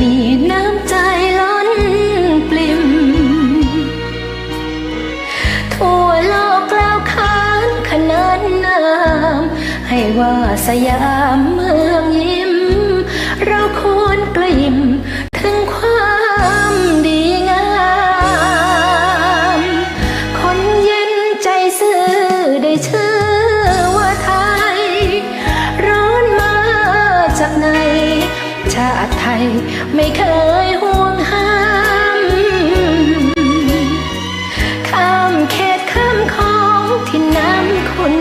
มีน้ำใจล้นปลิมทั่วโลกกล่าวขานขนานนามให้ว่าสยามเมืองยิ้ม เราควรกลิ่ม ไม่เคยห่วงห้าม ข้ามเขตข้ามของที่น้ำคุณ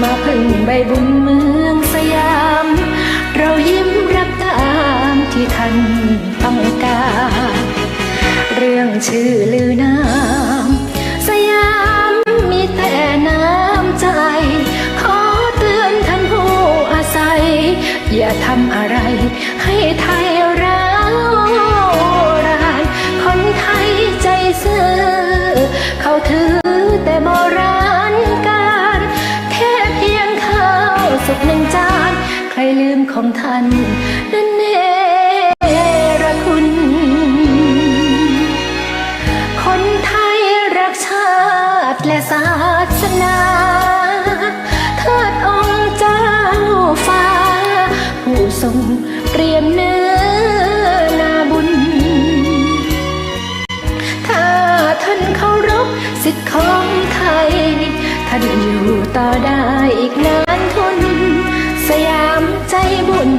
มาพึ่งใบบุญเมืองสยาม เรายิ้มรับตามที่ท่านต้องการ เรื่องชื่อลือนา อย่าทำอะไร ให้ไทยร้าวรานคนไทยใจซื่อเขาถือแต่โบราณการแค่เพียงข้าวสุกหนึ่งจาน ใครลืมของท่านนั่นเนรคุณ คนไทยรักชาติและศาสา เปรียนเนื้อนาบุญ ถ้าท่านเคารพสิทธิ์ของไทย ท่านอยู่ต่อได้อีกนานทน สยามใจบุญ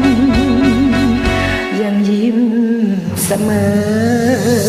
ยังยิ้มเสมอ